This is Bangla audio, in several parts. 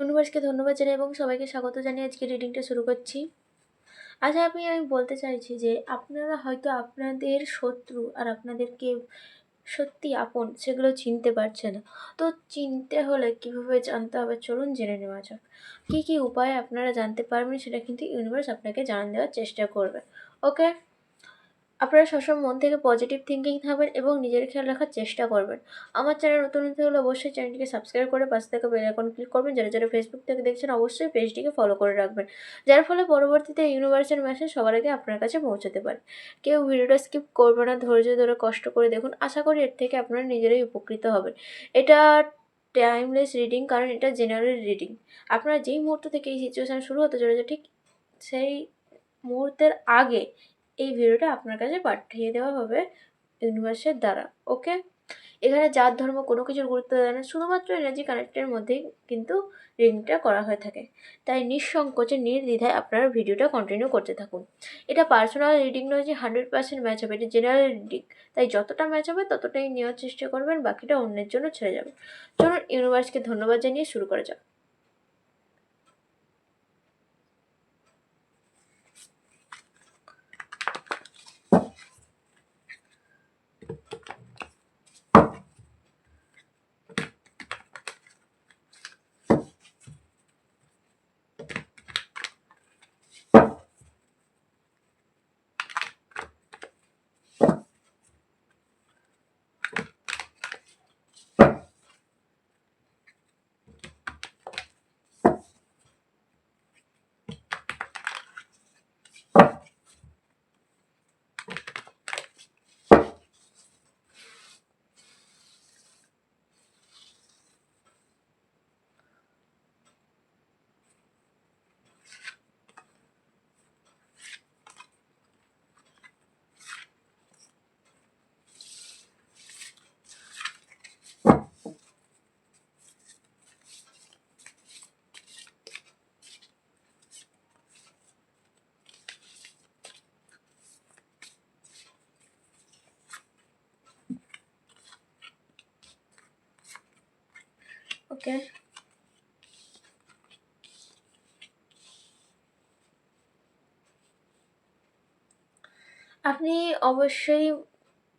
ইউনিভার্সকে ধন্যবাদ জানাই এবং সবাইকে স্বাগত জানিয়ে আজকে রিডিংটা শুরু করছি। আজ আমি আমি বলতে চাইছি যে আপনারা হয়তো আপনাদের শত্রু আর আপনাদেরকে সত্যি আপন সেগুলো চিনতে পারছে না। তো চিনতে হলে কীভাবে জানতে হবে চলুন জেনে নেওয়া যাক। কী কী উপায়ে আপনারা জানতে পারবেন সেটা কিন্তু ইউনিভার্স আপনাকে জানান দেওয়ার চেষ্টা করবে। ওকে? আপনারা সবসময় মন থেকে পজিটিভ থিঙ্কিং থাকবেন এবং নিজের খেয়াল রাখার চেষ্টা করবেন। আমার চ্যানেল নতুন হতে হলে অবশ্যই চ্যানেলটিকে সাবস্ক্রাইব করে পাশে থেকে বেল আইকন ক্লিক করবেন। যারা যারা ফেসবুক থেকে দেখছেন, অবশ্যই পেজটিকে ফলো করে রাখবেন। যার ফলে পরবর্তীতে ইউনিভার্সের মেসেজ সবার আগে আপনার কাছে পৌঁছাতে পারে। কেউ ভিডিওটা স্কিপ করবে না, ধৈর্য ধরে কষ্ট করে দেখুন। আশা করি এর থেকে আপনারা নিজেরাই উপকৃত হবেন। এটা টাইমলেস রিডিং কারণ এটা জেনারেল রিডিং আপনারা যেই মুহূর্ত থেকে এই সিচুয়েশান শুরু হতে চলেছে, ঠিক সেই মুহূর্তের আগে এই ভিডিওটা আপনার কাছে পাঠিয়ে দেওয়া হবে ইউনিভার্সের দ্বারা, ওকে? এখানে জাত, ধর্ম, কোনো কিছুর গুরুত্ব দেয় না। শুধুমাত্র এনার্জি কানেক্টের মধ্যেই কিন্তু রিডিংটা করা হয়ে থাকে। তাই নিঃসংকোচে, নির্দ্বিধায় আপনারা ভিডিওটা কন্টিনিউ করতে থাকুন। এটা পার্সোনাল রিডিং নয় যে হান্ড্রেড পার্সেন্ট ম্যাচ হবে, এটা জেনারেল রিডিং তাই যতটা ম্যাচ হবে, ততটাই নেওয়ার চেষ্টা করবেন, বাকিটা অন্যের জন্য ছেড়ে যাবে। চলুন ইউনিভার্সকে ধন্যবাদ জানিয়ে শুরু করা যাক। ওকে। আপনি অবশ্যই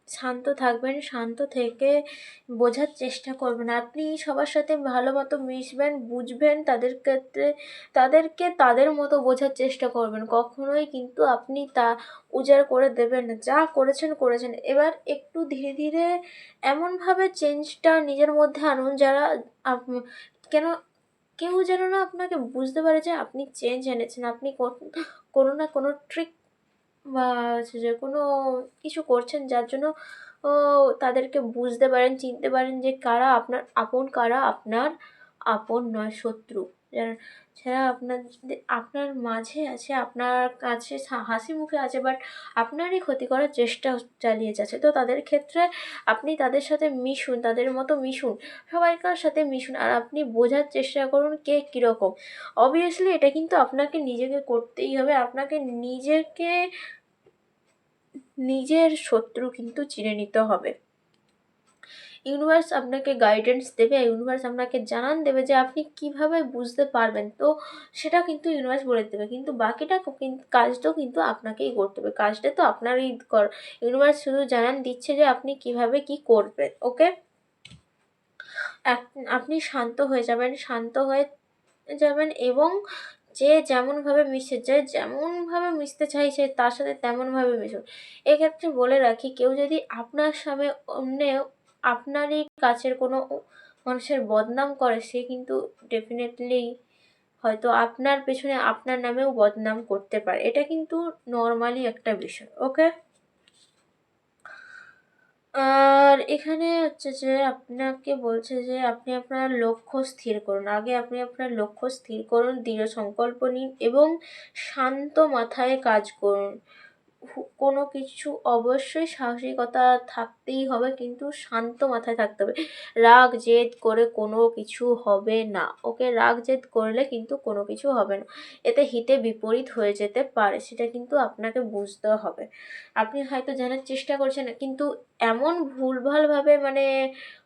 শান্ত থাকবেন, শান্ত থেকে বোঝার চেষ্টা করবেন। আপনি সবার সাথে ভালো মতো মিশবেন, বুঝবেন, তাদের ক্ষেত্রে, তাদেরকে তাদের মতো বোঝার চেষ্টা করবেন। কখনোই কিন্তু আপনি তা উজাড় করে দেবেন না। যা করেছেন করেছেন। এবার একটু ধীরে ধীরে এমনভাবে চেঞ্জটা নিজের মধ্যে আনুন যারা কেন, কেউ যেন না আপনাকে বুঝতে পারে যে আপনি চেঞ্জ এনেছেন। আপনি কোনো না কোনো ট্রিক বা হচ্ছে যে কোনো কিছু করছেন, যার জন্য তাদেরকে বুঝতে পারেন, চিনতে পারেন যে কারা আপনার, আপন কারা? আপনার আপন নয়, শত্রু। যারা আপনার আপনার মাঝে আছে, আপনার কাছে হাসি মুখে আছে বাট আপনারই ক্ষতি করার চেষ্টা চালিয়ে যাচ্ছে, তো তাদের ক্ষেত্রে আপনি তাদের সাথে মিশুন, তাদের মতো মিশুন, সবাইকার সাথে মিশুন, আর আপনি বোঝার চেষ্টা করুন কে কীরকম। অবভিয়াসলি এটা কিন্তু আপনাকে নিজেকে করতেই হবে, আপনাকে নিজেকে, নিজের শত্রু কিন্তু চিনে নিতে হবে। ইউনিভার্স আপনাকে গাইডেন্স দেবে ইউনিভার্স আপনাকে জানান দেবে যে আপনি কীভাবে বুঝতে পারবেন। তো সেটা কিন্তু ইউনিভার্স বলে দেবে। কিন্তু বাকিটা কাজটাও কিন্তু আপনাকেই করতে হবে। কাজটা তো আপনারই কর ইউনিভার্স শুধু জানান দিচ্ছে যে আপনি কীভাবে কি করবেন ওকে আপনি শান্ত হয়ে যাবেন, শান্ত হয়ে যাবেন এবং যে যেমনভাবে মিশে, যে যেমনভাবে মিশতে চাইছে তার সাথে তেমনভাবে মিশুন এক্ষেত্রে বলে রাখি, কেউ যদি আপনার সামনে অন্য আপনারই কাছের কোনো মানুষের বদনাম করে, সে কিন্তু ডেফিনেটলি হয়তো আপনার পেছনে আপনার নামেও বদনাম করতে পারে। এটা কিন্তু নর্মালি একটা বিষয় ওকে আর এখানে হচ্ছে যে আপনাকে বলছে যে আপনি আপনার লক্ষ্য স্থির করুন। আগে আপনি আপনার লক্ষ্য স্থির করুন, দৃঢ় সংকল্প নিন এবং শান্ত মাথায় কাজ করুন। কোনো কিছু অবশ্যই সাহসিকতা থাকতেই হবে, কিন্তু শান্ত মাথায় থাকতে হবে। রাগ, জেদ করে কোনো কিছু হবে না, ওকে? রাগ, জেদ করলে কিন্তু কোনো কিছু হবে না। এতে হিতে বিপরীত হয়ে যেতে পারে, সেটা কিন্তু আপনাকে বুঝতে হবে। আপনি হয়তো জানার চেষ্টা করছেন, কিন্তু এমন ভুলভালভাবে মানে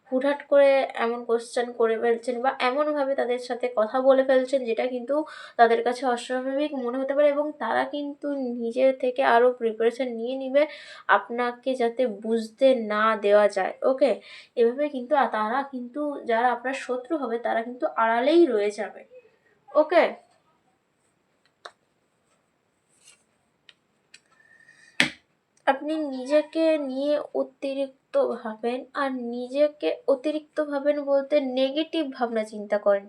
হুটহাট করে এমন কোশ্চেন করে ফেলছেন বা এমনভাবে তাদের সাথে কথা বলে ফেলছেন, যেটা কিন্তু তাদের কাছে অস্বাভাবিক মনে হতে পারে এবং তারা কিন্তু নিজের থেকে আরও প্রিপারেশান নিয়ে নিবে আপনাকে যাতে বুঝতে না দেওয়া যায় ওকে এভাবে কিন্তু তারা কিন্তু যারা আপনার শত্রু হবে, তারা কিন্তু আড়ালেই রয়ে যাবে ওকে আপনি নিজেকে নিয়ে অতিরিক্ত ভাবেন আর নিজেকে অতিরিক্ত ভাবেন বলতে নেগেটিভ ভাবনা চিন্তা করেন।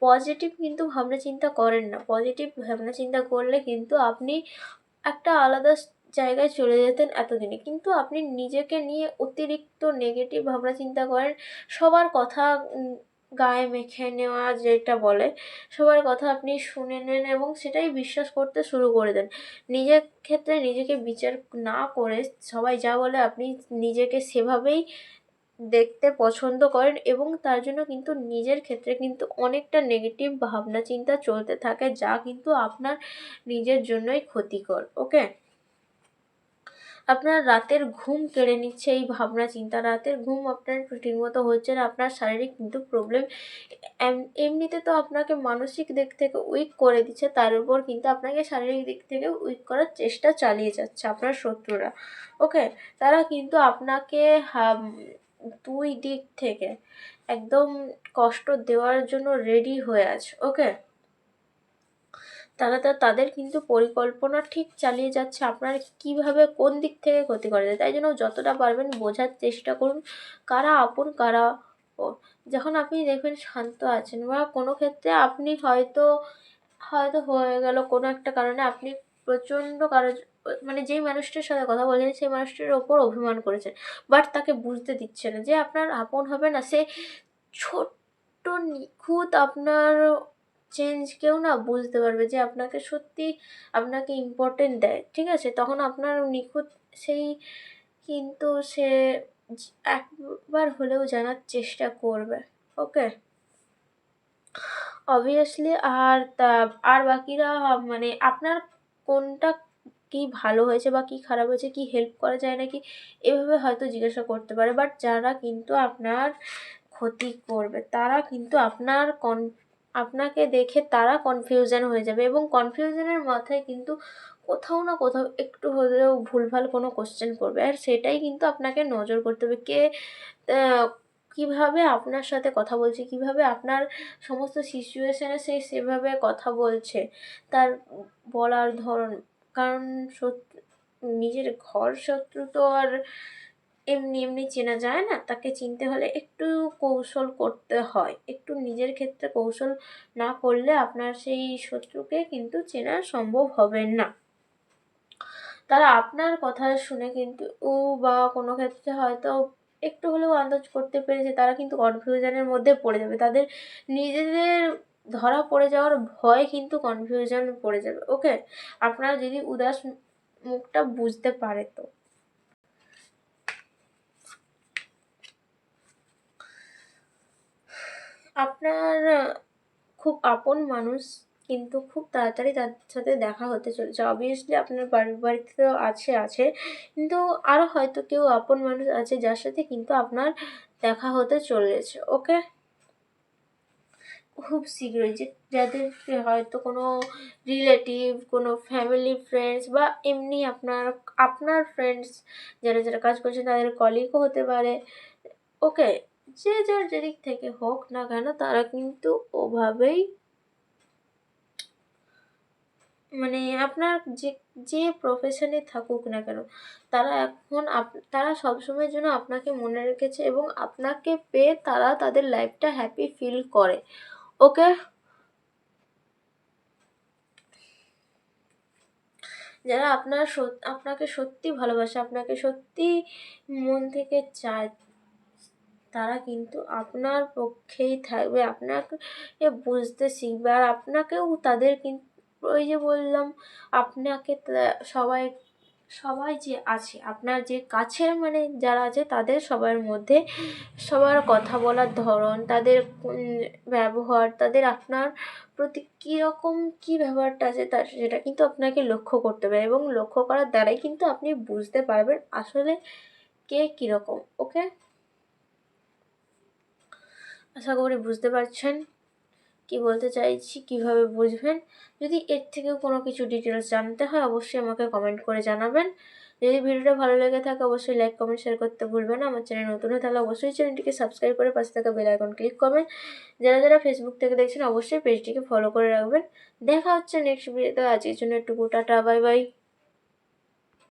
পজিটিভ কিন্তু ভাবনা চিন্তা করেন না। পজিটিভ ভাবনা চিন্তা করলে কিন্তু আপনি একটা আলাদা জায়গায় চলে যেতেন এতদিনে। কিন্তু আপনি নিজেকে নিয়ে অতিরিক্ত নেগেটিভ ভাবনা চিন্তা করেন, সবার কথা গায়ে মেখে নেওয়া যেটা বলে, সবার কথা আপনি শুনে নেন এবং সেটাই বিশ্বাস করতে শুরু করে দেন। নিজের ক্ষেত্রে নিজেকে বিচার না করে সবাই যা বলে আপনি নিজেকে সেভাবেই দেখতে পছন্দ করেন এবং তার জন্য কিন্তু নিজের ক্ষেত্রে কিন্তু অনেকটা নেগেটিভ ভাবনা চিন্তা চলতে থাকে যা কিন্তু আপনার নিজের জন্যই ক্ষতিকর ওকে আপনার রাতের ঘুম কেড়ে নিচ্ছে, এই ভাবনা চিন্তা। রাতের ঘুম আপনার ঠিকমতো হচ্ছে না, আপনার শারীরিক কিন্তু প্রবলেম এমনিতে তো আপনাকে মানসিক দিক থেকে উইক করে দিচ্ছে, তার উপর কিন্তু আপনাকে শারীরিক দিক থেকে উইক করার চেষ্টা চালিয়ে যাচ্ছে আপনার শত্রুরা। ওকে তারা কিন্তু আপনাকে দুই দিক থেকে একদম কষ্ট দেওয়ার জন্য রেডি হয়ে আছে ওকে তারা তা তাদের কিন্তু পরিকল্পনা ঠিক চালিয়ে যাচ্ছে। আপনার কীভাবে কোন দিক থেকে ক্ষতি করা যায় তাই জন্য যতটা পারবেন বোঝার চেষ্টা করুন, কারা আপন, কারা যখন আপনি দেখবেন শান্ত আছেন বা কোনো ক্ষেত্রে আপনি হয়তো হয়তো হয়ে গেল কোনো একটা কারণে আপনি প্রচণ্ড কারও মানে যেই মানুষটির সাথে কথা বলছেন সেই মানুষটির ওপর অভিমান করেছেন। বাট তাকে বুঝতে দিচ্ছে না যে আপনার আপন হবে না। সে ছোট্ট নিখুঁত আপনার চেঞ্জ কেউ না বুঝতে পারবে যে আপনাকে সত্যি আপনাকে ইম্পর্টেন্ট দেয়, ঠিক আছে? তখন আপনার নিখুঁত সেই কিন্তু সে একবার হলেও জানার চেষ্টা করবে ওকে অবভিয়াসলি আর তা, আর বাকিরা মানে আপনার কোনটা কি ভালো হয়েছে বা কি খারাপ হয়েছে, কি হেল্প করা যায় নাকি, এভাবে হয়তো জিজ্ঞাসা করতে পারে। বাট যারা কিন্তু আপনার ক্ষতি করবে, তারা কিন্তু আপনার কন আপনাকে দেখে তারা কনফিউশন হয়ে যাবে এবং কনফিউশনের মাথায় কিন্তু কোথাও না কোথাও একটু হলেও ভুলভাল কোনো কোশ্চেন করবে আর সেটাই কিন্তু আপনাকে নজর করতে হবে কে কীভাবে আপনার সাথে কথা বলছে, কীভাবে আপনার সমস্ত সিচুয়েশানে সে সেভাবে কথা বলছে, তার বলার ধরন। কারণ নিজের ঘর শত্রু তো আর এমনি এমনি চেনা যায় না। তাকে চিনতে হলে একটু কৌশল করতে হয়। একটু নিজের ক্ষেত্রে কৌশল না করলে আপনার সেই শত্রুকে কিন্তু চেনা সম্ভব হবে না। তারা আপনার কথা শুনে কিন্তু ও বা কোনো ক্ষেত্রে হয়তো একটু হলেও আন্দাজ করতে পেরেছে। তারা কিন্তু কনফিউশনের মধ্যে পড়ে যাবে। তাদের নিজেদের ধরা পড়ে যাওয়ার ভয় কিন্তু কনফিউশন পড়ে যাবে। ওকে আপনারা যদি উদাস মুখটা বুঝতে পারে তো। আপনার খুব আপন মানুষ, কিন্তু খুব তাড়াতাড়ি তার সাথে দেখা হতে চলেছে অবভিয়াসলি আপনার বাড়িতে তো আছে আছে, কিন্তু আরও হয়তো কেউ আপন মানুষ আছে যার সাথে কিন্তু আপনার দেখা হতে চলেছে ওকে খুব শীঘ্রই যে যাদেরকে হয়তো কোনো রিলেটিভ কোনো ফ্যামিলি ফ্রেন্ডস বা এমনি আপনার আপনার ফ্রেন্ডস যারা যারা কাজ করছেন তাদের কলিগও হতে পারে ওকে যে যার যেদিক থেকে হোক না কেন তারা কিন্তু ওভাবেই মানে আপনার যে যে প্রফেশনে থাকুক না কেন, তারা এখন আপ, তারা সবসময়ের জন্য আপনাকে মনে রেখেছে এবং আপনাকে পেয়ে তারা তাদের লাইফটা হ্যাপি ফিল করে। ওকে? যারা আপনার আপনাকে সত্যি ভালোবাসে, আপনাকে সত্যি মন থেকে চায় তারা কিন্তু আপনার পক্ষেই থাকবে। আপনাকে বুঝতে শিখবে। আর আপনাকেও তাদের ওই যে বললাম, আপনাকে সবাই সবাই যে আছে, আপনার যে কাছের মানে যারা আছে, তাদের সবার মধ্যে সবার কথা বলার ধরন, তাদের ব্যবহার, তাদের আপনার প্রতি কীরকম কী ব্যবহারটা আছে তার সেটা কিন্তু আপনাকে লক্ষ্য করতে হবে এবং লক্ষ্য করার দ্বারাই কিন্তু আপনি বুঝতে পারবেন আসলে কে কীরকম ওকে আশা করি বুঝতে পারছেন কি বলতে চাইছি, কীভাবে বুঝবেন। যদি এর থেকেও কোনো কিছু ডিটেলস জানতে হয়, অবশ্যই আমাকে কমেন্ট করে জানাবেন। যদি ভিডিওটা ভালো লেগে থাকে, অবশ্যই লাইক কমেন্ট শেয়ার করতে ভুলবেন আমার চ্যানেল নতুন হয়ে তাহলে অবশ্যই চ্যানেলটিকে সাবস্ক্রাইব করে পাশে থাকা বেল আইকন ক্লিক করবেন। যারা যারা ফেসবুক থেকে দেখছেন, অবশ্যই পেজটিকে ফলো করে রাখবেন। দেখা হচ্ছে নেক্সট ভিডিওতে আজকের জন্য একটু টাটা বাই বাই